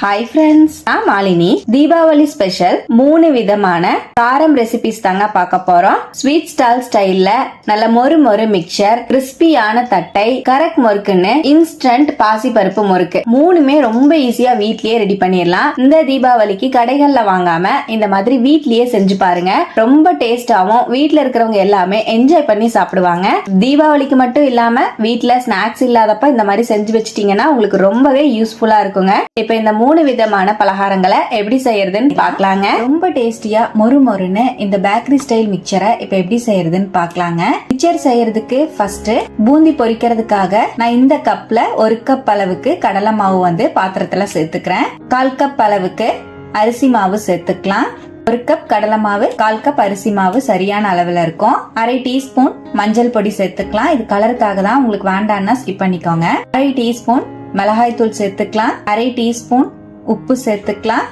Hi friends நான் Malini. Deepavali special மூணு விதமான காரம் ரெசிபிஸ் தாங்க பார்க்க போறோம். ஸ்வீட் ஸ்டால் ஸ்டைல்ல நல்ல மொறு மொறு மிக்சர் கிறிஸ்பியான தட்டை கரக் முறுக்குன்னு இன்ஸ்டன்ட் பாசி பருப்பு முறுக்கு. மூணுமே ரொம்ப ஈஸியா வீட்லயே ரெடி பண்ணிடலாம் இந்த தீபாவளிக்கு கடைகள்ல வாங்காம இந்த மாதிரி வீட்லயே செஞ்சு பாருங்க. ரொம்ப டேஸ்டாவும் வீட்ல இருக்கிறவங்க எல்லாமே என்ஜாய் பண்ணி சாப்பிடுவாங்க. தீபாவளிக்கு மட்டும் இல்லாம வீட்ல ஸ்நாக்ஸ் இல்லாதப்ப இந்த மாதிரி செஞ்சு வச்சிட்டீங்கன்னா உங்களுக்கு ரொம்பவே யூஸ்ஃபுல்லா இருக்குங்க. இப்ப இந்த மூணு மூணு விதமான பலகாரங்களை எப்படி செய்யறதுன்னு பார்க்கலாங்க. ரொம்ப டேஸ்டியா மொறு மொறுன்னு இந்த பேக்கரி ஸ்டைல் மிக்சரை இப்ப எப்படி செய்யறதுன்னு பார்க்கலாங்க. மிக்சர் செய்யறதுக்கு ஃபர்ஸ்ட் பூந்தி பொரிக்கிறதுக்காக நான் இந்த கப்ல ஒரு கப் அளவுக்கு கடலை மாவு வந்து பாத்திரத்துல சேர்த்துக்கிறேன். கால் கப் அளவுக்கு அரிசி மாவு சேர்த்துக்கலாம். ஒரு கப் கடலை மாவு கால் கப் அரிசி மாவு சரியான அளவுல இருக்கும். அரை டீஸ்பூன் மஞ்சள் பொடி சேர்த்துக்கலாம். இது கலருக்காக தான் உங்களுக்கு வேண்டாம்னா ஸ்கிப் பண்ணிக்கோங்க. அரை டீஸ்பூன் மிளகாய் தூள் சேர்த்துக்கலாம். அரை டீஸ்பூன் உப்பு சேர்த்துக்கலாம்.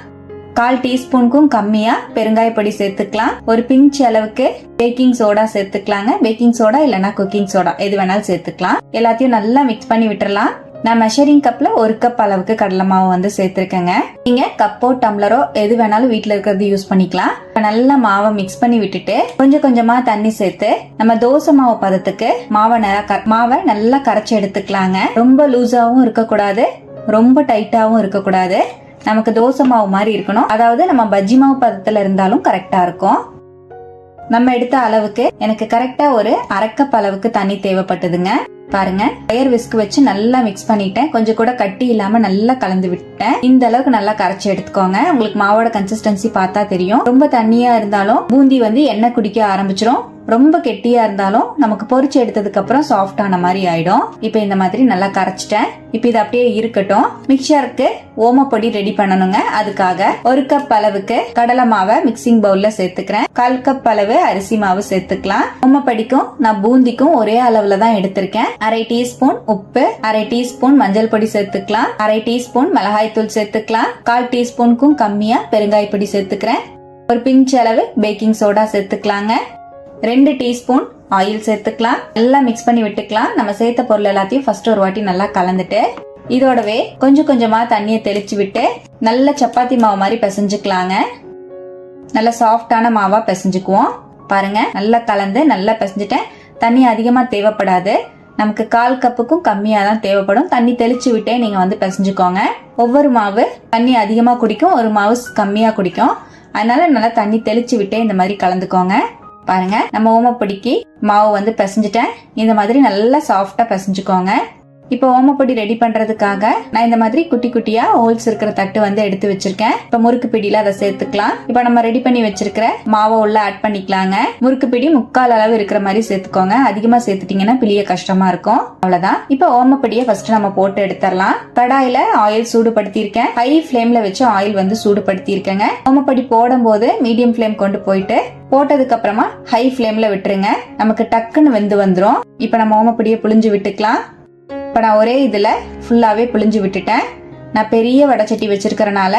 கால் டீஸ்பூனுக்கும் கம்மியா பெருங்காய பொடி சேர்த்துக்கலாம். ஒரு பிஞ்ச் அளவுக்கு பேக்கிங் சோடா சேர்த்துக்கலாங்க. பேக்கிங் சோடா இல்லைன்னா குக்கிங் சோடா எது வேணாலும் சேர்த்துக்கலாம். எல்லாத்தையும் நல்லா மிக்ஸ் பண்ணி விட்டுறலாம். நான் மெஷரிங் கப்ல ஒரு கப் அளவுக்கு கடலை மாவு வந்து சேர்த்திருக்கேங்க. நீங்க கப்போ டம்ளரோ எது வேணாலும் வீட்டுல இருக்கிறது யூஸ் பண்ணிக்கலாம். நல்லா மாவை மிக்ஸ் பண்ணி விட்டுட்டு கொஞ்சம் கொஞ்சமா தண்ணி சேர்த்து நம்ம தோசை மாவு பதத்துக்கு மாவை நல்லா க- மாவை நல்லா கரைச்சி எடுத்துக்கலாங்க. ரொம்ப லூஸாவும் இருக்கக்கூடாது. ரொம்ப டைட்டாவும் இருக்கக்கூடாது. நமக்கு தோசை மாவு மாதிரி இருக்கணும். அதாவது நம்ம பஜ்ஜி மாவு பதத்துல இருந்தாலும் கரெக்டா இருக்கும். நம்ம எடுத்த அளவுக்கு எனக்கு கரெக்டா ஒரு அரைக்கப் அளவுக்கு தண்ணி தேவைப்பட்டதுங்க. பாருங்க டயர் விஸ்க் வச்சு நல்லா மிக்ஸ் பண்ணிட்டேன். கொஞ்சம் கூட கட்டி இல்லாம நல்லா கலந்து விட்டேன். இந்த அளவுக்கு நல்லா கரைச்சி எடுத்துக்கோங்க. உங்களுக்கு மாவோட கன்சிஸ்டன்சி பார்த்தா தெரியும். ரொம்ப தண்ணியா இருந்தாலும் பூந்தி வந்து எண்ணெய் குடிக்க ஆரம்பிச்சிடும் ரொம்ப கெட்டியா இருந்தாலும் நமக்கு பொறிச்சு எடுத்ததுக்கு அப்புறம் சாஃப்ட் ஆன மாதிரி ஆயிடும். இப்போ இந்த மாதிரி நல்லா கரைச்சிட்டேன். இப்போ இது அப்படியே இருக்கட்டும். மிக்சருக்கு ஓமப்பொடி ரெடி பண்ணணுங்க. அதுக்காக ஒரு கப் அளவுக்கு கடலை மாவை மிக்சிங் பவுல்ல சேர்த்துக்கிறேன். கால் கப் அளவு அரிசி மாவு சேர்த்துக்கலாம். ஓமப்படிக்கும் நான் பூந்திக்கும் ஒரே அளவுல தான் எடுத்திருக்கேன். அரை டீஸ்பூன் உப்பு அரை டீஸ்பூன் மஞ்சள் பொடி சேர்த்துக்கலாம். அரை டீஸ்பூன் மிளகாய் தூள் சேர்த்துக்கலாம். கால் டீஸ்பூனுக்கும் கம்மியா பெருங்காய் பொடி சேர்த்துக்கிறேன். ஒரு பிஞ்ச் அளவு பேக்கிங் சோடா சேர்த்துக்கலாங்க. ரெண்டு டீஸ்பூன் ஆயில் சேர்த்துக்கலாம். நல்லா மிக்ஸ் பண்ணி விட்டுக்கலாம். நம்ம சேர்த்த பொருள் எல்லாத்தையும் ஃபர்ஸ்ட் ஒரு வாட்டி நல்லா கலந்துட்டு இதோடவே கொஞ்சம் கொஞ்சமா தண்ணியை தெளிச்சு விட்டு நல்ல சப்பாத்தி மாவு மாதிரி பிசைஞ்சுக்கலாங்க. நல்ல சாஃப்டான மாவா பிசைஞ்சுக்குவோம். பாருங்க நல்லா கலந்து நல்லா பிசைஞ்சிட்டேன். தண்ணி அதிகமா தேவைப்படாது. நமக்கு கால் கப்புக்கும் கம்மியா தான் தேவைப்படும். தண்ணி தெளிச்சு விட்டே நீங்க வந்து பிசைஞ்சுக்கோங்க. ஒவ்வொரு மாவு தண்ணி அதிகமா குடிக்கும் ஒரு மாவு கம்மியா குடிக்கும். அதனால நல்லா தண்ணி தெளிச்சு விட்டே இந்த மாதிரி கலந்துக்கோங்க. பாருங்க. நம்ம ஓமப்பொடிக்கு மாவு வந்து பிசைஞ்சிட்டேன். இந்த மாதிரி நல்லா சாஃப்டா பிசைஞ்சுக்கோங்க. இப்போ ஓமப்பொடி ரெடி பண்றதுக்காக நான் இந்த மாதிரி குட்டி குட்டியா ஹோல்ஸ் இருக்கிற தட்டு வந்து எடுத்து வச்சிருக்கேன். இப்போ முறுக்கு பிடியில அதை சேர்த்துக்கலாம். இப்போ நம்ம ரெடி பண்ணி வச்சிருக்கிற மாவை உள்ள ஆட் பண்ணிக்கலாங்க. முறுக்கு பிடி முக்கால் அளவு இருக்கிற மாதிரி சேர்த்துக்கோங்க. அதிகமா சேர்த்துட்டீங்கன்னா பிளிய கஷ்டமா இருக்கும். அவ்வளவுதான். இப்போ ஓமப்படியை ஃபர்ஸ்ட் நம்ம போட்டு எடுத்துடலாம். கடாயில ஆயில் சூடுபடுத்தியிருக்கேன். ஹை ஃபிளேம்ல வச்சு ஆயில் வந்து சூடுபடுத்தியிருக்கேங்க. ஓமப்பொடி போடும்போது மீடியம் ஃப்ளேம் கொண்டு போயிட்டு போட்டதுக்கு அப்புறமா ஹை ஃபிளேம்ல விட்டுருங்க. நமக்கு டக்குன்னு வெந்து வந்துரும். இப்போ நம்ம ஓமப்பொடியை புளிஞ்சு விட்டுக்கலாம். இப்போ நான் ஒரே இதில் ஃபுல்லாகவே பிழிஞ்சு விட்டுட்டேன். நான் பெரிய வடைச்சட்டி வச்சிருக்கிறனால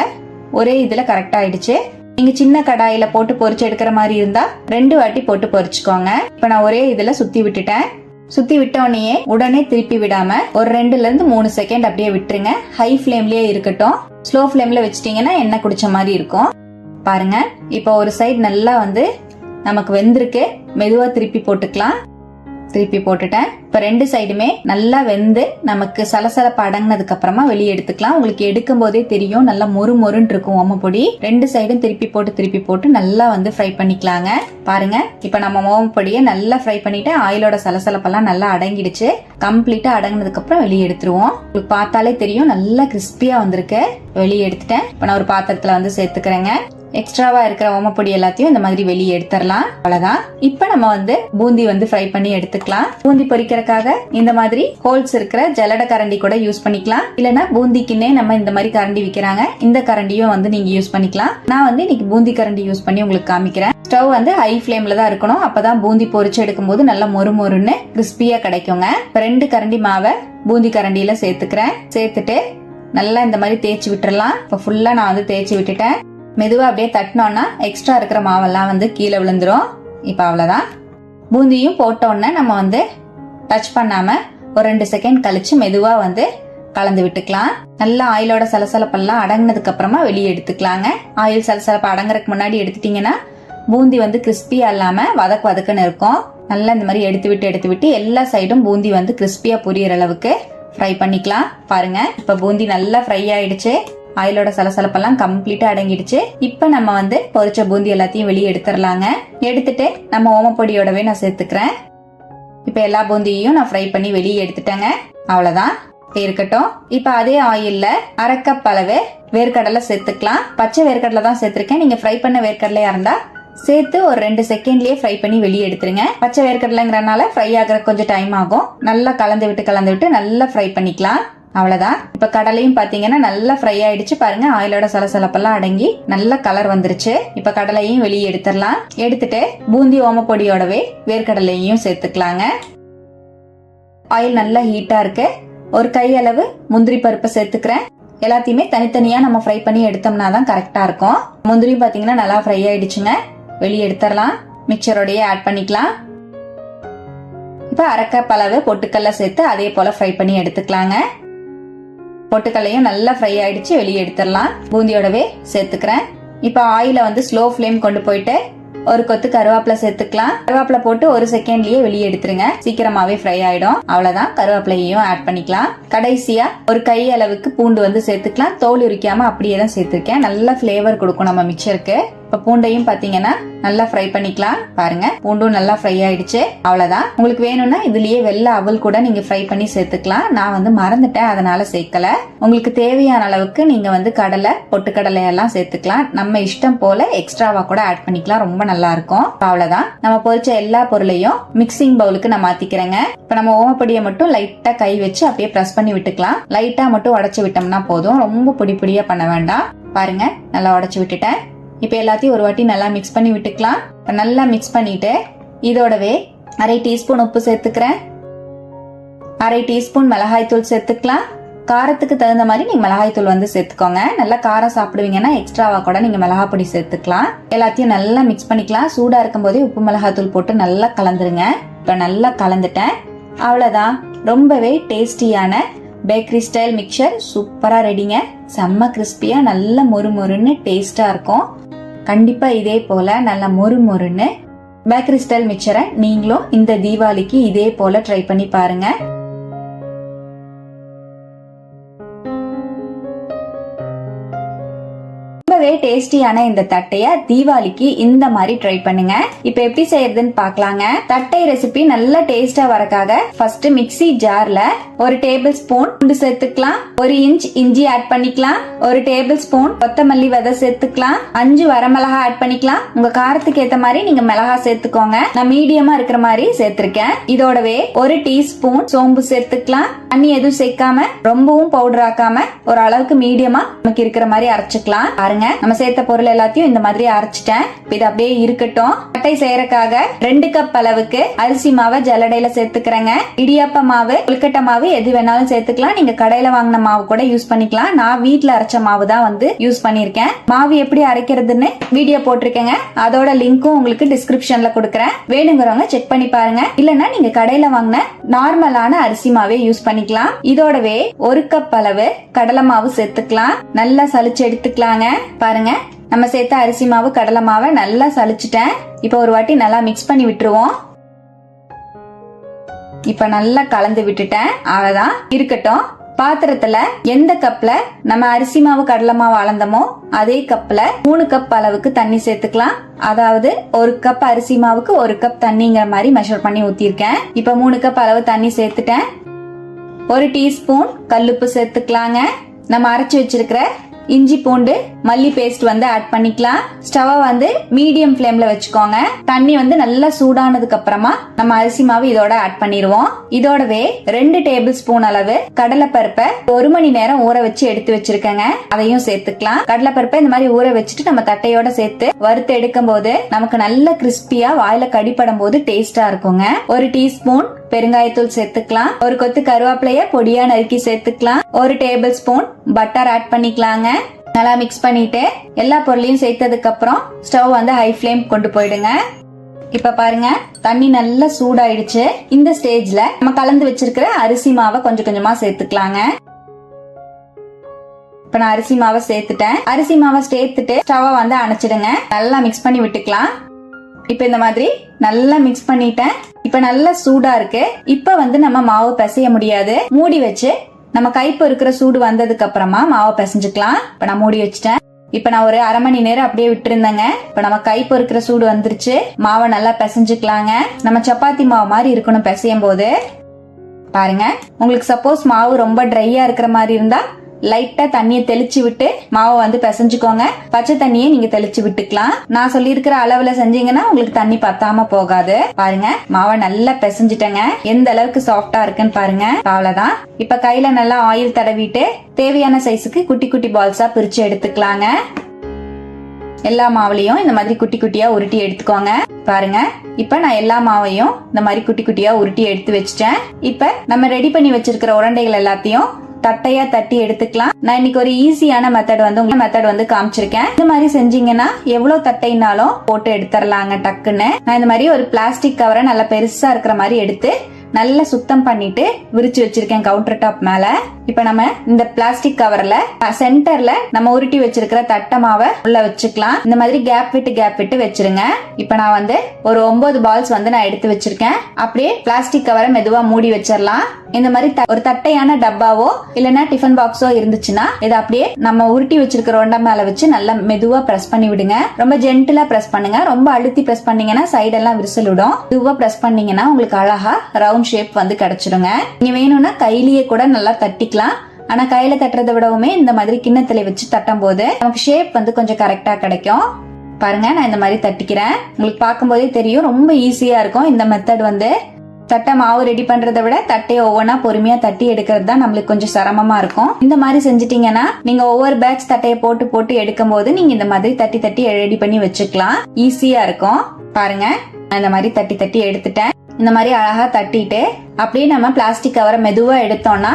ஒரே இதில் கரெக்டாக ஆயிடுச்சு. நீங்கள் சின்ன கடாயில் போட்டு பொறிச்சு எடுக்கிற மாதிரி இருந்தால் ரெண்டு வாட்டி போட்டு பொறிச்சுக்கோங்க இப்போ நான் ஒரே இதில் சுற்றி விட்டுட்டேன். சுற்றி விட்டோடனே உடனே திருப்பி விடாம ஒரு ரெண்டுல இருந்து மூணு செகண்ட் அப்படியே விட்டுருங்க. ஹை ஃப்ளேம்லயே இருக்கட்டும். ஸ்லோ ஃப்ளேம்ல வச்சிட்டீங்கன்னா எண்ணெய் குடிச்ச மாதிரி இருக்கும். பாருங்க இப்போ ஒரு சைடு நல்லா வந்து நமக்கு வெந்திருக்கு. மெதுவா திருப்பி போட்டுக்கலாம். திருப்பி போட்டுட்டேன். இப்ப ரெண்டு சைடுமே நல்லா வெந்து நமக்கு சலசலப்பு அடங்கினதுக்கு அப்புறமா வெளியே எடுத்துக்கலாம். உங்களுக்கு எடுக்கும் போதே தெரியும். நல்லா மொறு மொறுன்னு இருக்கும் ஓமப்பொடி ரெண்டு சைடும் திருப்பி போட்டு திருப்பி போட்டு நல்லா வந்து ஃப்ரை பண்ணிக்கலாங்க. பாருங்க. இப்ப நம்ம ஓமப்பொடியை நல்லா ஃப்ரை பண்ணிட்டு ஆயிலோட சலசலப்பெல்லாம் நல்லா அடங்கிடுச்சு. கம்ப்ளீட்டா அடங்கினதுக்கு அப்புறம் வெளியே எடுத்துருவோம். உங்களுக்கு பார்த்தாலே தெரியும். நல்லா கிறிஸ்பியா வந்திருக்கு. வெளியே எடுத்துட்டேன். இப்ப நான் ஒரு பாத்திரத்துல வந்து சேர்த்துக்கிறேங்க. எக்ஸ்ட்ராவா இருக்கிற ஓமப்பொடி எல்லாத்தையும் இந்த மாதிரி வெளியே எடுத்துடலாம் அவ்வளவுதான். இப்ப நம்ம வந்து பூந்தி வந்து ஃப்ரை பண்ணி எடுத்துக்கலாம். பூந்தி பொரிக்கிறதுக்காக இந்த மாதிரி ஹோல்ஸ் இருக்கிற ஜலட கரண்டி கூட யூஸ் பண்ணிக்கலாம். இல்லைன்னா பூந்திக்குன்னே நம்ம இந்த மாதிரி கரண்டி விற்கிறாங்க இந்த கரண்டியும் வந்து நீங்க யூஸ் பண்ணிக்கலாம். நான் வந்து இன்னைக்கு பூந்தி கரண்டி யூஸ் பண்ணி உங்களுக்கு காமிக்கிறேன். ஸ்டவ் வந்து ஹை ஃப்ளேம்ல தான் இருக்கணும். அப்பதான் பூந்தி பொரிச்சு எடுக்கும்போது நல்லா மொறு மொறுன்னு கிறிஸ்பியா கிடைக்குங்க. ரெண்டு கரண்டி மாவை பூந்தி கரண்டியில சேர்த்துக்கிறேன். சேர்த்துட்டு நல்லா இந்த மாதிரி தேய்ச்சி விட்டுறலாம். இப்போ ஃபுல்லா நான் வந்து தேய்ச்சி விட்டுட்டேன். மெதுவா அப்படியே தட்டினோன்னா எக்ஸ்ட்ரா இருக்கிற மாவெல்லாம் வந்து கீழே விழுந்துரும். இப்போ அவ்வளோதான் பூந்தியும் போட்ட உடனே நம்ம வந்து டச் பண்ணாம ஒரு ரெண்டு செகண்ட் கழிச்சு மெதுவா வந்து கலந்து விட்டுக்கலாம். நல்லா ஆயிலோட சலசலப்பெல்லாம் அடங்கினதுக்கு அப்புறமா வெளியே எடுத்துக்கலாங்க. ஆயில் சலசலப்பு அடங்குறதுக்கு முன்னாடி எடுத்துட்டீங்கன்னா பூந்தி வந்து கிறிஸ்பியா இல்லாம வதக்கு வதக்குன்னு இருக்கும். நல்லா இந்த மாதிரி எடுத்து விட்டு எடுத்து விட்டு எல்லா சைடும் பூந்தி வந்து கிறிஸ்பியா புரியற அளவுக்கு ஃப்ரை பண்ணிக்கலாம். பாருங்க இப்ப பூந்தி நல்லா ஃப்ரை ஆயிடுச்சு. ஆயிலோட சலசலப்பெல்லாம் கம்ப்ளீட்டா அடங்கிடுச்சு. இப்ப நம்ம வந்து பொரிச்ச பூந்தி எல்லாத்தையும் வெளியே எடுத்துடலாங்க எடுத்துட்டு நம்ம ஓமப்பொடியோடவே நான் சேர்த்துக்கிறேன். இப்போ எல்லா பூந்தியையும் நான் ஃப்ரை பண்ணி வெளியே எடுத்துட்டேங்க. அவ்வளோதான் இருக்கட்டும். இப்போ அதே ஆயில்ல அரை கப் அளவு வேர்க்கடலை சேர்த்துக்கலாம். பச்சை வேர்க்கடலை தான் சேர்த்துருக்கேன். நீங்க ஃப்ரை பண்ண வேர்க்கடலையா இருந்தா சேர்த்து ஒரு ரெண்டு செகண்ட்லயே ஃப்ரை பண்ணி வெளியே எடுத்துருங்க. பச்சை வேர்க்கடலைங்கிறனால ஃப்ரை ஆகுற கொஞ்சம் டைம் ஆகும். நல்லா கலந்து விட்டு கலந்து விட்டு நல்லா ஃப்ரை பண்ணிக்கலாம். அவ்வளவுதான். இப்ப கடலையும் பாத்தீங்கன்னா நல்லா ஃப்ரை ஆயிடுச்சு. பாருங்க ஆயிலோட சலசலப்பெல்லாம் அடங்கி நல்ல கலர் வந்துருச்சு. இப்ப கடலையும் வெளியே எடுத்துடலாம். எடுத்துட்டு பூந்தி ஓமப்பொடியோடவே வேர்க்கடலையும் சேர்த்துக்கலாங்க. ஆயில் நல்லா ஹீட்டா இருக்கு. ஒரு கை அளவு முந்திரி பருப்பை சேர்த்துக்கிறேன். எல்லாத்தையுமே தனித்தனியா நம்ம ஃப்ரை பண்ணி எடுத்தோம்னா தான் கரெக்டா இருக்கும். முந்திரியும் பாத்தீங்கன்னா நல்லா ஃப்ரை ஆயிடுச்சுங்க. வெளியே எடுத்துடலாம். மிக்சரோடய ஆட் பண்ணிக்கலாம். இப்ப அரைக்கப் அளவு பொட்டுக்கல்ல சேர்த்து அதே போல ஃப்ரை பண்ணி எடுத்துக்கலாங்க. பொட்டுக்கல்லையும் நல்லா ஃப்ரை ஆயிடுச்சு வெளியே எடுத்துடலாம். பூந்தியோடவே சேர்த்துக்கிறேன். இப்போ ஆயில வந்து ஸ்லோ ஃப்ளேம் கொண்டு போயிட்டு ஒரு கொத்து கருவேப்பிலை சேர்த்துக்கலாம். கருவேப்பிலை போட்டு ஒரு செகண்ட்லயே வெளியே எடுத்துருங்க. சீக்கிரமாவே ஃப்ரை ஆயிடும். அவ்வளவுதான். கருவேப்பிலையும் ஆட் பண்ணிக்கலாம். கடைசியா ஒரு கை அளவுக்கு பூண்டு வந்து சேர்த்துக்கலாம். தோல் உரிக்காம அப்படியே தான் சேர்த்திருக்கேன். நல்ல ஃபிளேவர் கொடுக்கும் நம்ம மிக்சருக்கு இப்ப பூண்டையும் பாத்தீங்கன்னா நல்லா ஃப்ரை பண்ணிக்கலாம். பாருங்க பூண்டும் நல்லா ஃப்ரை ஆயிடுச்சு. அவ்வளவுதான். உங்களுக்கு வேணும்னா இதுலயே வெள்ளை அவல் கூட நீங்க ஃப்ரை பண்ணி சேர்த்துக்கலாம். நான் வந்து மறந்துட்டேன் அதனால சேர்க்கல. உங்களுக்கு தேவையான அளவுக்கு நீங்க வந்து கடலை பொட்டுக்கடலை எல்லாம் சேர்த்துக்கலாம். நம்ம இஷ்டம் போல எக்ஸ்ட்ராவா கூட ஆட் பண்ணிக்கலாம். ரொம்ப நல்லா இருக்கும். அவ்வளவுதான். நம்ம பொரிச்ச எல்லா பொருளையும் மிக்சிங் பவுலுக்கு நான் மாத்திக்கிறேங்க. இப்ப நம்ம ஓமப்பொடியை மட்டும் லைட்டா கை வச்சு அப்படியே ப்ரெஸ் பண்ணி விட்டுக்கலாம். லைட்டா மட்டும் உடச்சு விட்டோம்னா போதும். ரொம்ப பொடி பொடியா பண்ண வேண்டாம். பாருங்க நல்லா உடச்சு விட்டுட்டேன். இப்போ எல்லாத்தையும் ஒரு வாட்டி நல்லா மிக்ஸ் பண்ணி விட்டுக்கலாம். இப்போ நல்லா மிக்ஸ் பண்ணிட்டு இதோடவே அரை டீஸ்பூன் உப்பு சேர்த்துக்கிறேன். அரை டீஸ்பூன் மிளகாய் தூள் சேர்த்துக்கலாம். காரத்துக்கு தகுந்த மாதிரி நீங்கள் மிளகாய் தூள் வந்து சேர்த்துக்கோங்க. நல்லா காரம் சாப்பிடுவீங்கன்னா எக்ஸ்ட்ராவாக கூட நீங்கள் மிளகாய் பொடி சேர்த்துக்கலாம். எல்லாத்தையும் நல்லா மிக்ஸ் பண்ணிக்கலாம். சூடாக இருக்கும் போதே உப்பு மிளகாய் தூள் போட்டு நல்லா கலந்துருங்க. இப்போ நல்லா கலந்துட்டேன். அவ்வளோதான் ரொம்பவே டேஸ்டியான பேக்கரி ஸ்டைல் மிக்சர் சூப்பராக ரெடிங்க செம்ம கிறிஸ்பியாக நல்ல மொறு மொறுன்னு டேஸ்ட்டாக இருக்கும். கண்டிப்பா இதே போல நல்லா மொறு மொறுன்னு. பேக்கரி ஸ்டைல் மிக்சரை நீங்களும் இந்த தீபாவளிக்கு இதே போல ட்ரை பண்ணி பாருங்க. டேஸ்டியான இந்த தட்டைய தீபாவளிக்கு இந்த மாதிரி ட்ரை பண்ணுங்க. இப்ப எப்படி செய்யறதுன்னு பாக்கலாங்க. தட்டை ரெசிபி நல்ல டேஸ்டா வரக்காக ஃபர்ஸ்ட் மிக்ஸி ஜார்ல ஒரு டேபிள் ஸ்பூன் பூண்டு சேர்த்துக்கலாம். ஒரு இன்ச் இஞ்சி ஆட் பண்ணிக்கலாம். ஒரு டேபிள் ஸ்பூன் கொத்தமல்லி விதை சேர்த்துக்கலாம். அஞ்சு வரமிளகா ஆட் பண்ணிக்கலாம். உங்க காரத்துக்கு ஏத்த மாதிரி நீங்க மிளகா சேர்த்துக்கோங்க. நான் மீடியமா இருக்கிற மாதிரி சேர்த்திருக்கேன். இதோடவே ஒரு டீஸ்பூன் சோம்பு சேர்த்துக்கலாம். தண்ணி எதுவும் சேர்க்காம ரொம்பவும் பவுடர் ஆக்காம ஒரு அளவுக்கு மீடியமா நமக்கு இருக்கிற மாதிரி அரைச்சுக்கலாம். பாருங்க நம்ம சேர்த்த பொருள் எல்லாத்தையும் இந்த மாதிரி அரைச்சிட்டேன். இது அப்படியே இருக்கட்டும். அட்டை செய்யறதுக்காக ரெண்டு கப் அளவுக்கு அரிசி மாவை ஜல்லடையில சேர்த்துக்கிறேங்க. இடியாப்ப மாவு கொழுக்கட்டை மாவு எது வேணாலும் சேர்த்துக்கலாம். நீங்க கடையில வாங்கின மாவு கூட யூஸ் பண்ணிக்கலாம். நான் வீட்டுல அரைச்ச மாவு தான் வந்து யூஸ் பண்ணிருக்கேன் மாவு எப்படி அரைக்கிறதுன்னு வீடியோ போட்டிருக்கேங்க. அதோட லிங்க்கும் உங்களுக்கு டிஸ்கிரிப்ஷன்ல கொடுக்குறேன். வேணுங்கிறவங்க செக் பண்ணி பாருங்க. இல்லனா நீங்க கடையில வாங்கின நார்மலான அரிசி மாவே யூஸ் பண்ணிக்கலாம். இதோடவே ஒரு கப் அளவு கடலை மாவு சேர்த்துக்கலாம். நல்லா சலிச்சு எடுத்துக்கலாங்க. பாருங்க. நம்ம சேர்த்த அரிசி மாவு கடலை மாவை நல்லா சலிச்சிட்டேன் இப்போ ஒரு வாட்டி நல்லா மிக்ஸ் பண்ணி விட்டுருவோம். இப்ப நல்லா கலந்து விட்டுட்டேன். அவ்வளவுதான். இருக்கட்டும். பாத்திரத்துல எந்த கப்ல நம்ம அரிசி மாவு கடலை மாவு அளந்தமோ அதே கப்ல மூணு கப் அளவுக்கு தண்ணி சேர்த்துக்கலாம். அதாவது ஒரு கப் அரிசி மாவுக்கு ஒரு கப் தண்ணிங்கிற மாதிரி மெஷர் பண்ணி ஊத்திருக்கேன் இப்ப மூணு கப் அளவு தண்ணி சேர்த்துட்டேன். ஒரு டீஸ்பூன் கல்லுப்பு சேர்த்துக்கலாங்க. நம்ம அரைச்சு வச்சிருக்கிற இஞ்சி பூண்டு மல்லி பேஸ்ட் வந்து ஆட் பண்ணிக்கலாம். ஸ்டவ் வந்து மீடியம் ஃப்ளேம்ல வச்சுக்கோங்க. தண்ணி வந்து நல்லா சூடானதுக்கு அப்புறமா நம்ம அரிசி மாவு இதோட ஆட் பண்ணிடுவோம். இதோடவே ரெண்டு டேபிள் ஸ்பூன் அளவு கடலைப்பருப்பை ஒரு மணி நேரம் ஊற வச்சு எடுத்து வச்சிருக்கேங்க. அதையும் சேர்த்துக்கலாம். கடலைப்பருப்பை இந்த மாதிரி ஊற வச்சுட்டு நம்ம தட்டையோட சேர்த்து வறுத்து எடுக்கும் போது நமக்கு நல்ல கிறிஸ்பியா வாயில கடிப்படும் போது டேஸ்டா இருக்குங்க. ஒரு டீஸ்பூன் பெருங்காயத்தூள் சேர்த்துக்கலாம். ஒரு கொத்து கருவேப்பிலைய பொடியா நறுக்கி சேர்த்துக்கலாம். ஒரு டேபிள் ஸ்பூன் பட்டர் ஆட் பண்ணிக்கலாங்க. நல்லா மிக்ஸ் பண்ணிட்டு எல்லா பொருளையும் சேர்த்ததுக்கு அப்புறம் ஸ்டவ் வந்து ஹை ஃப்ளேம் கொண்டு போயிடுங்க. இப்ப பாருங்க தண்ணி நல்லா சூடாயிடுச்சு. இந்த ஸ்டேஜ்ல நம்ம கலந்து வச்சிருக்கிற அரிசி மாவை கொஞ்சம் கொஞ்சமா சேர்த்துக்கலாங்க. இப்ப நான் அரிசி மாவை சேர்த்துட்டேன். அரிசி மாவை சேர்த்துட்டு ஸ்டவ்வை வந்து அணைச்சிடுங்க. நல்லா மிக்ஸ் பண்ணி விட்டுக்கலாம். இப்ப இந்த மாதிரி நல்லா மிக்ஸ் பண்ணிட்டேன். இப்ப நல்லா சூடா இருக்கு. இப்ப வந்து நம்ம மாவு பிசைய முடியாது. மூடி வச்சு நம்ம கைப்பு இருக்கிற சூடு வந்ததுக்கு அப்புறமா மாவை பிசைஞ்சுக்கலாம். இப்ப நான் மூடி வச்சுட்டேன். இப்ப நான் ஒரு அரை மணி நேரம் அப்படியே விட்டுருந்தேங்க. இப்ப நம்ம கை பொறுக்கிற சூடு வந்துருச்சு. மாவை நல்லா பிசைஞ்சுக்கலாங்க. நம்ம சப்பாத்தி மாவு மாதிரி இருக்கணும் பிசையும் போது பாருங்க. உங்களுக்கு சப்போஸ் மாவு ரொம்ப ட்ரையா இருக்கிற மாதிரி இருந்தா லைட்டா தண்ணியை தெளிச்சு விட்டு மாவை வந்து பிசைஞ்சுக்கோங்க. பச்சை தண்ணியை நீங்க தெளிச்சு விட்டுக்கலாம். நான் சொல்லியிருக்கிற அளவுல செஞ்சீங்கன்னா உங்களுக்கு தண்ணி பத்தாம போகாது. பாருங்க மாவை நல்லா பிசைஞ்சிட்டேங்க. எந்த அளவுக்கு சாஃப்டா இருக்குன்னு பாருங்க. அவ்வளவுதான். இப்ப கையில நல்லா ஆயில் தடவிட்டு தேவையான சைஸுக்கு குட்டி குட்டி பால்ஸா பிரிச்சு எடுத்துக்கலாங்க. எல்லா மாவுலையும் இந்த மாதிரி குட்டி குட்டியா உருட்டி எடுத்துக்கோங்க. பாருங்க. இப்ப நான் எல்லா மாவையும் இந்த மாதிரி குட்டி குட்டியா உருட்டி எடுத்து வச்சிட்டேன். இப்ப நம்ம ரெடி பண்ணி வச்சிருக்கிற உருண்டைகள் எல்லாத்தையும் தட்டையா தட்டி எடுத்துக்கலாம். நான் இன்னைக்கு ஒரு ஈஸியான மெத்தட் வந்து உங்க மெத்தட் வந்து காமிச்சிருக்கேன். இந்த மாதிரி செஞ்சீங்கன்னா எவ்வளவு தட்டைனாலும் போட்டு எடுத்துடலாங்க டக்குன்னு. நான் இந்த மாதிரி ஒரு பிளாஸ்டிக் கவரை நல்லா பெருசா இருக்கிற மாதிரி எடுத்து நல்லா சுத்தம் பண்ணிட்டு விரிச்சு வச்சிருக்கேன் கவுண்டர் டாப் மேல. இப்ப நம்ம இந்த பிளாஸ்டிக் கவர்ல சென்டர்ல நம்ம உருட்டி வச்சிருக்கிற தட்டை மாவை உள்ள வச்சுக்கலாம். இந்த மாதிரி கேப் விட்டு கேப் விட்டு வச்சிருங்க. இப்ப நான் வந்து ஒரு ஒன்பது பால்ஸ் வந்து நான் எடுத்து வச்சிருக்கேன். அப்படியே பிளாஸ்டிக் கவரை மெதுவா மூடி வச்சிடலாம் இந்த மாதிரி த- ஒரு தட்டையான டப்பாவோ இல்லைன்னா டிஃபன் பாக்ஸோ இருந்துச்சுன்னா இதை அப்படியே நம்ம உருட்டி வச்சிருக்கிற ஒண்டா மேல வச்சு நல்லா மெதுவா பிரஸ் பண்ணி விடுங்க. ரொம்ப ஜென்டிலா பிரஸ் பண்ணுங்க. ரொம்ப அழுத்தி பிரஸ் பண்ணீங்கன்னா சைடெல்லாம் விரிசல் விடும். மெதுவா பிரஸ் பண்ணீங்கன்னா உங்களுக்கு அழகா ரவுண்ட் ஷேப் வந்து கிடச்சிடுங்க நீங்க வேணும்னா கையிலேயே கூட நல்லா தட்டிக்கலாம். ஆனா கையில தட்டுறதை விடவுமே இந்த மாதிரி கிண்ணத்துல வச்சு தட்டும் போது நமக்கு ஷேப் வந்து கொஞ்சம் கரெக்டா கிடைக்கும். பாருங்க நான் இந்த மாதிரி தட்டிக்கிறேன். உங்களுக்கு பார்க்கும்போதே தெரியும் ரொம்ப ஈஸியா இருக்கும். இந்த மெத்தட் வந்து தட்டை மாவு ரெடி பண்றதை விட தட்டையை ஒவ்வொன்றா பொறுமையா தட்டி எடுக்கிறது தான் நம்மளுக்கு கொஞ்சம் சிரமமா இருக்கும். இந்த மாதிரி செஞ்சிட்டீங்கன்னா நீங்க ஒவ்வொரு பேட்ச் தட்டையை போட்டு போட்டு எடுக்கும் போது நீங்க இந்த மாதிரி தட்டி தட்டி ரெடி பண்ணி வச்சுக்கலாம். ஈஸியா இருக்கும். பாருங்க நான் இந்த மாதிரி தட்டி தட்டி எடுத்துட்டேன். இந்த மாதிரி அழகா தட்டிட்டு அப்படியே நம்ம பிளாஸ்டிக் கவரை மெதுவா எடுத்தோம்னா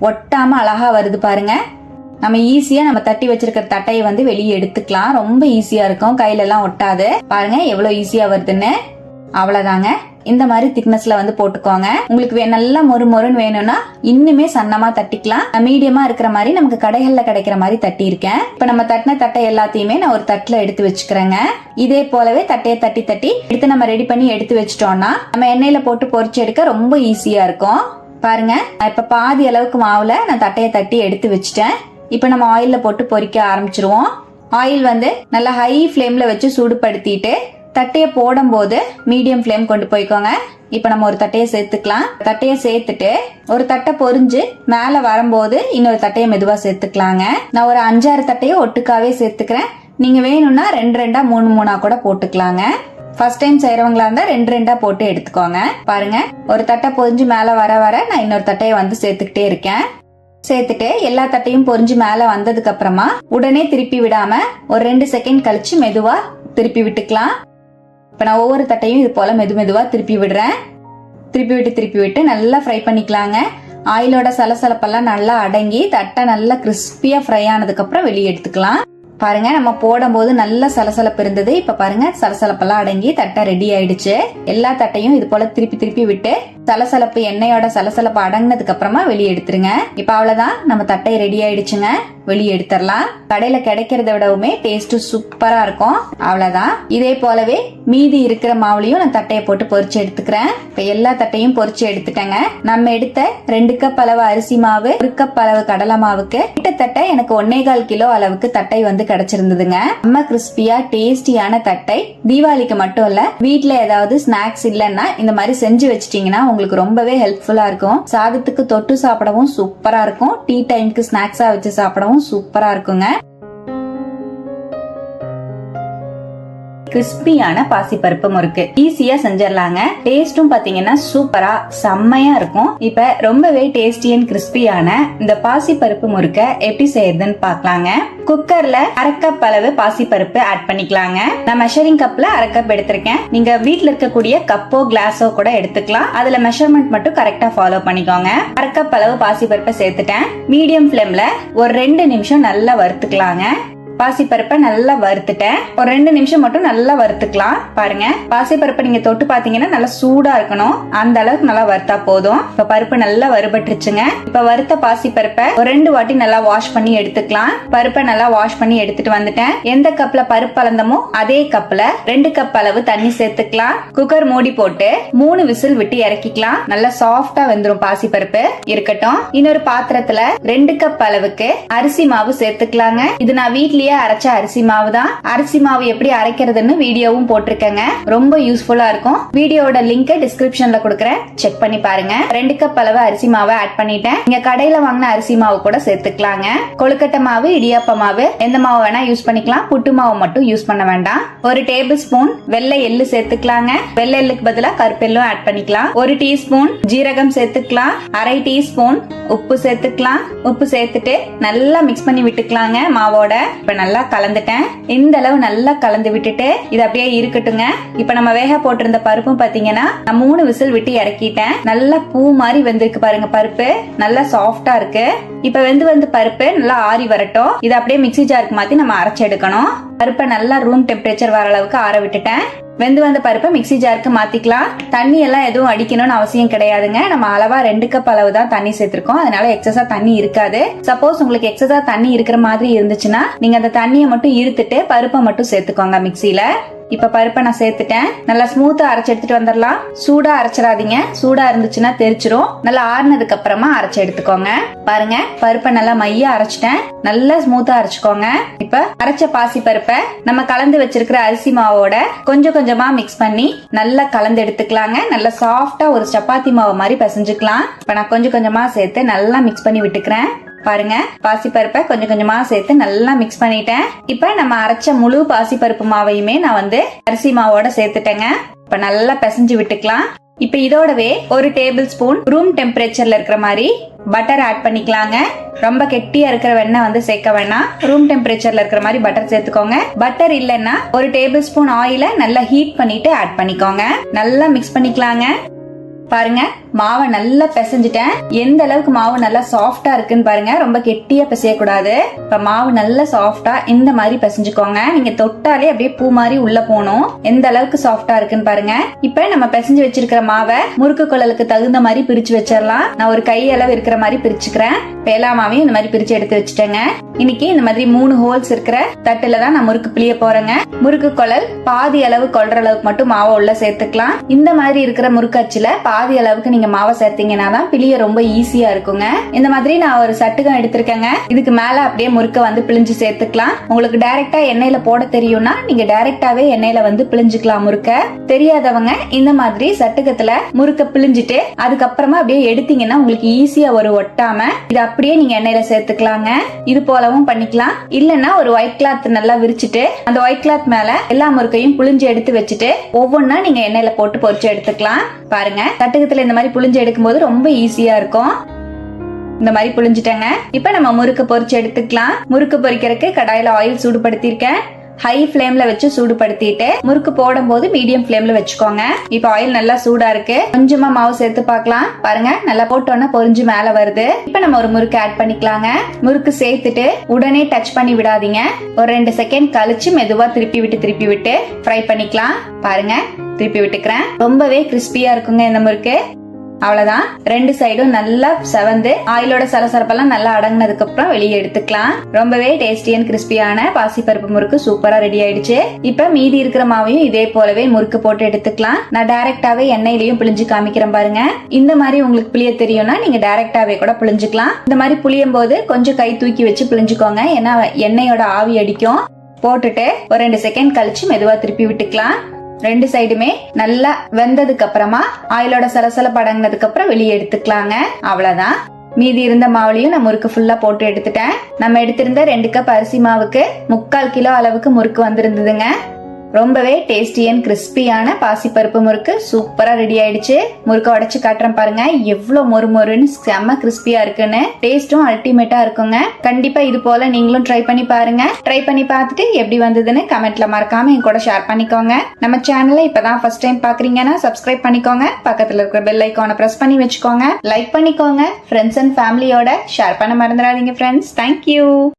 ஒட்டாம அழகா வருது பாருங்க. நம்ம ஈஸியா நம்ம தட்டி வச்சிருக்கிற தட்டையை வந்து வெளியே எடுத்துக்கலாம். ரொம்ப ஈஸியா இருக்கும். கையில எல்லாம் ஒட்டாது. பாருங்க எவ்வளவு ஈஸியா வருதுன்னு. அவ்வளவுதாங்க. இந்த மாதிரி திக்னஸ்ல வந்து போட்டுக்கோங்க. உங்களுக்கு வே- நல்லா மொறு மொறுன்னு வேணும்னா இன்னுமே சன்னமா தட்டிக்கலாம். மீடியமா இருக்கிற மாதிரி நமக்கு கடைகள்ல கிடைக்கிற மாதிரி தட்டி இருக்கேன் இப்ப நம்ம தட்டின தட்டை எல்லாத்தையுமே நான் ஒரு தட்டுல எடுத்து வச்சுக்கிறேங்க. இதே போலவே தட்டையை தட்டி தட்டி எடுத்து நம்ம ரெடி பண்ணி எடுத்து வச்சிட்டோம்னா நம்ம எண்ணெயில போட்டு பொறிச்சு எடுக்க ரொம்ப ஈஸியா இருக்கும். பாருங்க இப்ப பாதி அளவுக்கு மாவுல நான் தட்டையை தட்டி எடுத்து வச்சிட்டேன். இப்ப நம்ம ஆயில்ல போட்டு பொரிக்க ஆரம்பிச்சிருவோம். ஆயில் வந்து நல்லா ஹை ஃப்ளேம்ல வச்சு சூடுபடுத்திட்டு தட்டையை போடும்போது மீடியம் ஃப்ளேம் கொண்டு போய்க்கோங்க. இப்போ நம்ம ஒரு தட்டையை சேர்த்துக்கலாம். தட்டையை சேர்த்துட்டு ஒரு தட்டை பொரிஞ்சு மேலே வரும்போது இன்னொரு தட்டையை மெதுவா சேர்த்துக்கலாங்க. நான் ஒரு அஞ்சாறு தட்டையை ஒட்டுக்காவே சேர்த்துக்கிறேன். நீங்க வேணும்னா ரெண்டு ரெண்டா மூணு மூணா கூட போட்டுக்கலாங்க. ஃபர்ஸ்ட் டைம் செய்யறவங்களா இருந்தா ரெண்டு ரெண்டா போட்டு எடுத்துக்கோங்க. பாருங்க ஒரு தட்டை பொரிஞ்சு மேலே வர வர நான் இன்னொரு தட்டையை வந்து சேர்த்துக்கிட்டே இருக்கேன். சேர்த்துட்டு எல்லா தட்டையும் பொரிஞ்சு மேல வந்ததுக்கு அப்புறமா உடனே திருப்பி விடாம ஒரு ரெண்டு செகண்ட் கழிச்சு மெதுவா திருப்பி விட்டுக்கலாம். இப்போ நான் ஒவ்வொரு தட்டையும் இது போல மெது மெதுவாக திருப்பி விடுறேன். திருப்பி விட்டு திருப்பி விட்டு நல்லா ஃப்ரை பண்ணிக்கலாங்க. ஆயிலோட சலசலப்பெல்லாம் நல்லா அடங்கி தட்டை நல்லா கிறிஸ்பியாக ஃப்ரை ஆனதுக்கப்புறம் வெளியே எடுத்துக்கலாம். பாருங்க நம்ம போடும்போது நல்ல சலசலப்பு இருந்தது. இப்போ பாருங்க சலசலப்பெல்லாம் அடங்கி தட்டை ரெடி ஆயிடுச்சு. எல்லா தட்டையும் இது போல திருப்பி திருப்பி விட்டு சலசலப்பு எண்ணெயோட சலசலப்பு அடங்கினதுக்கு அப்புறமா வெளியே எடுத்துருங்க. இப்ப அவ்வளவுதான். நம்ம தட்டை ரெடி ஆயிடுச்சுங்க. வெளியே எடுத்துடலாம் கடையில கிடைக்கிறத விடவுமே டேஸ்ட் சூப்பரா இருக்கும். அவ்வளவுதான். இதே போலவே மீதி இருக்கிற மாவுலையும் நான் தட்டையை போட்டு பொறிச்சு எடுத்துக்கிறேன். இப்ப எல்லா தட்டையும் பொறிச்சு எடுத்துட்டேங்க. நம்ம எடுத்த ரெண்டு கப் அளவு அரிசி மாவு ஒரு கப் அளவு கடலை மாவுக்கு கிட்டத்தட்ட எனக்கு ஒன்னே கால் கிலோ அளவுக்கு தட்டை வந்து கிடைச்சிருந்ததுங்க. நம்ம கிறிஸ்பியா டேஸ்டியான தட்டை. தீபாவளிக்கு மட்டும் இல்ல வீட்டுல ஏதாவது ஸ்நாக்ஸ் இல்லைன்னா இந்த மாதிரி செஞ்சு வச்சிட்டீங்கன்னா உங்களுக்கு ரொம்பவே ஹெல்ப்ஃபுல்லா இருக்கும். சாதத்துக்கு தொட்டு சாப்பிடவும் சூப்பரா இருக்கும். டீ டைம்க்கு ஸ்நாக்ஸா வச்சு சாப்பிடவும் சூப்பரா இருக்குங்க. கிறிஸ்பியான பாசிப்பருப்பு முறுக்கு ஈஸியா செஞ்சிடலாங்க. டேஸ்டும் பாத்தீங்கன்னா சூப்பரா செம்மையா இருக்கும். இப்ப ரொம்பவே டேஸ்டி அண்ட் கிறிஸ்பியான இந்த பாசிப்பருப்பு முறுக்க எப்படி செய்யறதுன்னு பார்க்கலாங்க குக்கர்ல அரை கப் அளவு பாசிப்பருப்பு ஆட் பண்ணிக்கலாங்க. நான் மெஷரிங் கப்ல அரை கப் எடுத்திருக்கேன். நீங்க வீட்டுல இருக்கக்கூடிய கப்போ கிளாஸோ கூட எடுத்துக்கலாம். அதுல மெஷர்மெண்ட் மட்டும் கரெக்டா ஃபாலோ பண்ணிக்கோங்க. அரை கப் அளவு பாசிப்பருப்பை சேர்த்துட்டேன். மீடியம் ஃபிளேம்ல ஒரு ரெண்டு நிமிஷம் நல்லா வறுத்துக்கலாங்க. பாசிப்பருப்பை நல்லா வறுத்துட்டேன். ஒரு ரெண்டு நிமிஷம் மட்டும் நல்லா வறுத்துக்கலாம். பாருங்க. பாசிப்பருப்பை நீங்க தொட்டு பாத்தீங்கன்னா நல்லா சூடா இருக்கணும். அந்த அளவுக்கு நல்லா வறுத்தா போதும். இப்ப பருப்பு நல்லா வறுபட்டுருச்சுங்க. இப்ப வறுத்த பாசிப்பருப்பை ஒரு ரெண்டு வாட்டி நல்லா வாஷ் பண்ணி எடுத்துக்கலாம். பருப்பை நல்லா வாஷ் பண்ணி எடுத்துட்டு வந்துட்டேன். எந்த கப்ல பருப்பு அளந்தமோ அதே கப்ல ரெண்டு கப் அளவு தண்ணி சேர்த்துக்கலாம். குக்கர் மூடி போட்டு மூணு விசில் விட்டு இறக்கிக்கலாம். நல்லா சாஃப்டா வெந்துடும் பாசிப்பருப்பு. இருக்கட்டும். இன்னொரு பாத்திரத்துல ரெண்டு கப் அளவுக்கு அரிசி மாவு சேர்த்துக்கலாங்க. இது நான் வீட்லயே அரைச்ச அரிசி மாவு தான். அரிசி மாவு எப்படி அரைக்கிறதுன்னு வீடியோவும் போட்டிருக்கேங்க. ரொம்ப யூஸ்ஃபுல்லா இருக்கும். வீடியோட லிங்க் டிஸ்கிரிப்ஷன்ல கொடுக்குறேன். செக் பண்ணி பாருங்க. ரெண்டு கப் அளவு அரிசி மாவை ஆட் பண்ணிட்டேன். நீங்க கடையில வாங்கின அரிசி மாவு கூட சேர்த்துக்கலாங்க. கொழுக்கட்டை மாவு இடியாப்ப மாவு எந்த மாவு வேணா யூஸ் பண்ணிக்கலாம். புட்டு மாவு மட்டும் யூஸ் பண்ண வேண்டாம். ஒரு டேபிள் ஸ்பூன் வெள்ளை எள்ளு சேர்த்துக்கலாங்க. வெள்ளை எள்ளுக்கு பதிலா கருப்பெல்லும் ஆட் பண்ணிக்கலாம். ஒரு டீஸ்பூன் ஜீரகம் சேர்த்துக்கலாம். அரை டீஸ்பூன் உப்பு சேர்த்துக்கலாம். உப்பு சேர்த்துட்டு நல்லா மிக்ஸ் பண்ணி விட்டுக்கலாங்க மாவோட. நல்லா கலந்துட்டேன். இந்த அளவு நல்லா கலந்து விட்டுட்டு இது அப்படியே இருக்கட்டுங்க. இப்ப நம்ம வேக போட்டிருந்த பருப்பும் பாத்தீங்கன்னா நான் மூணு விசில் விட்டு இறக்கிட்டேன். நல்லா பூ மாதிரி வெந்திருக்கு பாருங்க பருப்பு. நல்லா சாஃப்டா இருக்கு. இப்ப வெந்து வந்து பருப்பு நல்லா ஆறி வரட்டும். இதை அப்படியே மிக்ஸி ஜாருக்கு மாத்தி நம்ம அரைச்சு எடுக்கணும். பருப்பை நல்லா ரூம் டெம்பரேச்சர் வர அளவுக்கு ஆற விட்டுட்டேன். வெந்து வந்த பருப்பை மிக்ஸி ஜாருக்கு மாத்திக்கலாம். தண்ணி எல்லாம் எதுவும் அடிக்கணும்னு அவசியம் கிடையாதுங்க. நம்ம அளவா ரெண்டு கப் அளவு தான் தண்ணி சேர்த்திருக்கோம். அதனால எக்ஸஸா தண்ணி இருக்காது. சப்போஸ் உங்களுக்கு எக்ஸஸா தண்ணி இருக்கிற மாதிரி இருந்துச்சுன்னா நீங்க அந்த தண்ணியை மட்டும் இருத்துட்டு பருப்பை மட்டும் சேர்த்துக்கோங்க மிக்சியில இப்ப பருப்பை நான் சேர்த்துட்டேன். நல்லா ஸ்மூத்தா அரைச்சு எடுத்துட்டு வந்துடலாம். சூடா அரைச்சிடாதீங்க. சூடா இருந்துச்சுன்னா தெரிச்சிரும் நல்லா ஆறுனதுக்கு அப்புறமா அரைச்சு எடுத்துக்கோங்க. பாருங்க பருப்பை நல்லா மையா அரைச்சிட்டேன். நல்லா ஸ்மூத்தா அரைச்சுக்கோங்க. இப்ப அரைச்ச பாசி பருப்பை நம்ம கலந்து வச்சிருக்கிற அரிசி மாவோட கொஞ்சம் கொஞ்சமா மிக்ஸ் பண்ணி நல்லா கலந்து எடுத்துக்கலாங்க. நல்லா சாஃப்டா ஒரு சப்பாத்தி மாவு மாதிரி பிசைஞ்சுக்கலாம். இப்ப நான் கொஞ்சம் கொஞ்சமா சேர்த்து நல்லா மிக்ஸ் பண்ணி விட்டுக்கிறேன். பாருங்க பாசிப்பருப்பை கொஞ்சம் கொஞ்சமா சேர்த்து நல்லா மிக்ஸ் பண்ணிட்டேன். இப்ப நம்ம அரைச்ச முழு பாசிப்பருப்பு மாவையுமே நான் வந்து அரிசி மாவோட சேர்த்துட்டேங்க. இப்ப நல்லா பிசைஞ்சு விட்டுக்கலாம். இப்ப இதோடவே ஒரு டேபிள் ஸ்பூன் ரூம் டெம்பரேச்சர்ல இருக்கிற மாதிரி பட்டர் ஆட் பண்ணிக்கலாங்க. ரொம்ப கெட்டியா இருக்கிற வெண்ணெய் வந்து சேர்க்க வேணாம். ரூம் டெம்பரேச்சர்ல இருக்கிற மாதிரி பட்டர் சேர்த்துக்கோங்க. பட்டர் இல்லைன்னா ஒரு டேபிள் ஸ்பூன் ஆயில நல்லா ஹீட் பண்ணிட்டு ஆட் பண்ணிக்கோங்க. நல்லா மிக்ஸ் பண்ணிக்கலாங்க. பாருங்க மாவை நல்லா பிசைஞ்சிட்டேன். எந்த அளவுக்கு மாவு நல்லா சாஃப்டா இருக்குன்னு பாருங்க ரொம்ப கெட்டியா பிசையக்கூடாது. இப்ப மாவு நல்லா சாஃப்டா இந்த மாதிரி பிசைஞ்சுக்கோங்க. நீங்க தொட்டாலே அப்படியே பூ மாதிரி உள்ள போகணும். எந்த அளவுக்கு சாஃப்டா இருக்குன்னு பாருங்க. இப்ப நம்ம பிசைஞ்சு வச்சிருக்கிற மாவை முறுக்கு குழலுக்கு தகுந்த மாதிரி பிரிச்சு வச்சிடலாம். நான் ஒரு கை அளவு இருக்கிற மாதிரி பிரிச்சுக்கிறேன். பேலா மாவையும் இந்த மாதிரி பிரிச்சு எடுத்து வச்சுட்டேங்க. இன்னைக்கு இந்த மாதிரி மூணு ஹோல்ஸ் இருக்கிற தட்டுல தான் நான் முறுக்கு பிளிய போறேங்க. முறுக்கு குழல் பாதி அளவு கொள்ற அளவுக்கு மட்டும் மாவை உள்ள சேர்த்துக்கலாம். இந்த மாதிரி இருக்கிற முறுக்கு பா பாதி அளவுக்கு நீங்க மாவை சேர்த்தீங்கன்னா தான் பிளிய ரொம்ப ஈஸியா இருக்குங்க. இந்த மாதிரி நான் ஒரு சட்டுகம் எடுத்திருக்கேங்க. இதுக்கு மேல அப்படியே முறுக்க வந்து பிழிஞ்சு சேர்த்துக்கலாம். உங்களுக்கு டைரக்டா எண்ணெயில போட தெரியும்னா நீங்க டைரக்டாவே எண்ணெயில வந்து பிழிஞ்சுக்கலாம் முறுக்க. தெரியாதவங்க இந்த மாதிரி சட்டுகத்துல முறுக்க பிழிஞ்சிட்டு அதுக்கப்புறமா அப்படியே எடுத்தீங்கன்னா உங்களுக்கு ஈஸியா ஒரு ஒட்டாம. இது அப்படியே நீங்க எண்ணெயில சேர்த்துக்கலாங்க. இது போலவும் பண்ணிக்கலாம். இல்லைன்னா ஒரு ஒயிட் கிளாத் நல்லா விரிச்சிட்டு அந்த ஒயிட் கிளாத் மேல எல்லா முறுக்கையும் புளிஞ்சு எடுத்து வச்சுட்டு ஒவ்வொன்னா நீங்க எண்ணெயில போட்டு பொறிச்சு எடுத்துக்கலாம். பாருங்க சட்டுகத்துல இந்த மாதிரி புழிஞ்சு எடுக்கும்போது ரொம்ப ஈஸியா இருக்கும். இந்த மாதிரி புழிஞ்சிட்டேங்க. இப்ப நம்ம முறுக்கு பொரிச்சு எடுத்துக்கலாம். முறுக்கு பொரிக்கிறதுக்கு கடாயில ஆயில் சூடுபடுத்தியிருக்கேன். ஹை ஃப்ளேம்ல வச்சு சூடுபடுத்திட்டு முறுக்கு போடும் போது மீடியம் ஃப்ளேம்ல வச்சுக்கோங்க. இப்ப ஆயில் நல்லா சூடா இருக்கு. கொஞ்சமா மாவு சேர்த்து பார்க்கலாம். பாருங்க நல்லா போட்டோன்னா பொரிஞ்சு மேல வருது. இப்ப நம்ம ஒரு முறுக்கு ஆட் பண்ணிக்கலாங்க. முறுக்கு சேர்த்துட்டு உடனே டச் பண்ணி விடாதீங்க. ஒரு ரெண்டு செகண்ட் கழிச்சு மெதுவா திருப்பி விட்டு திருப்பி விட்டு ஃப்ரை பண்ணிக்கலாம். பாருங்க. திருப்பி விட்டுக்கிறேன். ரொம்பவே கிறிஸ்பியா இருக்குங்க இந்த முறுக்கு. அவ்வளவுதான். ரெண்டு சைடும் நல்லா செவந்து ஆயிலோட சலசலப்பெல்லாம் நல்லா அடங்கினதுக்கு அப்புறம் வெளியே எடுத்துக்கலாம். ரொம்பவே டேஸ்டி அண்ட் கிறிஸ்பியான பாசிப்பருப்பு முறுக்கு சூப்பரா ரெடி ஆயிடுச்சு. இப்ப மீதி இருக்கிற மாவையும் இதே போலவே முறுக்கு போட்டு எடுத்துக்கலாம். நான் டைரக்டாவே எண்ணெயிலையும் பிழிஞ்சு காமிக்கிறேன் பாருங்க. இந்த மாதிரி உங்களுக்கு புளிய தெரியும்னா நீங்க டைரக்டாவே கூட பிழிஞ்சுக்கலாம். இந்த மாதிரி புளியும் போது கொஞ்சம் கை தூக்கி வச்சு பிழிஞ்சுக்கோங்க. ஏன்னா எண்ணெயோட ஆவி அடிக்கும். போட்டுட்டு ஒரு ரெண்டு செகண்ட் கழிச்சு மெதுவா திருப்பி விட்டுக்கலாம். ரெண்டு சைடுமே நல்லா வெந்ததுக்கு அப்புறமா ஆயிலோட சலசல படங்கினதுக்கு அப்புறம் வெளியே எடுத்துக்கலாங்க. அவ்வளவுதான். மீதி இருந்த மாவுலையும் நான் முறுக்கு ஃபுல்லா போட்டு எடுத்துட்டேன். நம்ம எடுத்திருந்த ரெண்டு கப் அரிசி மாவுக்கு முக்கால் கிலோ அளவுக்கு முறுக்கு வந்திருந்ததுங்க. ரொம்பவே டேஸ்டி அண்ட் கிறிஸ்பியான பாசிப்பருப்பு முறுக்கு சூப்பரா ரெடி ஆயிடுச்சு. முறுக்க உடச்சு காட்டுறேன் பாருங்க. எவ்வளவு மொறு மொறுன்னு செம்ம கிறிஸ்பியா இருக்குன்னு. டேஸ்டும் அல்டிமேட்டா இருக்குங்க. கண்டிப்பா இது போல நீங்களும் ட்ரை பண்ணி பாருங்க. ட்ரை பண்ணி பார்த்துட்டு எப்படி வந்ததுன்னு கமெண்ட்ல மறக்காம என் கூட ஷேர் பண்ணிக்கோங்க. நம்ம சேனலை இப்பதான் ஃபர்ஸ்ட் டைம் பாக்குறீங்கன்னா சப்ஸ்கிரைப் பண்ணிக்கோங்க. பக்கத்துல இருக்கிற பெல் ஐக்கானை பிரஸ் பண்ணி வச்சுக்கோங்க. லைக் பண்ணிக்கோங்க. ஃப்ரெண்ட்ஸ் அண்ட் ஃபேமிலியோட ஷேர் பண்ண மறந்துடாதீங்க ஃப்ரெண்ட்ஸ் தேங்க்யூ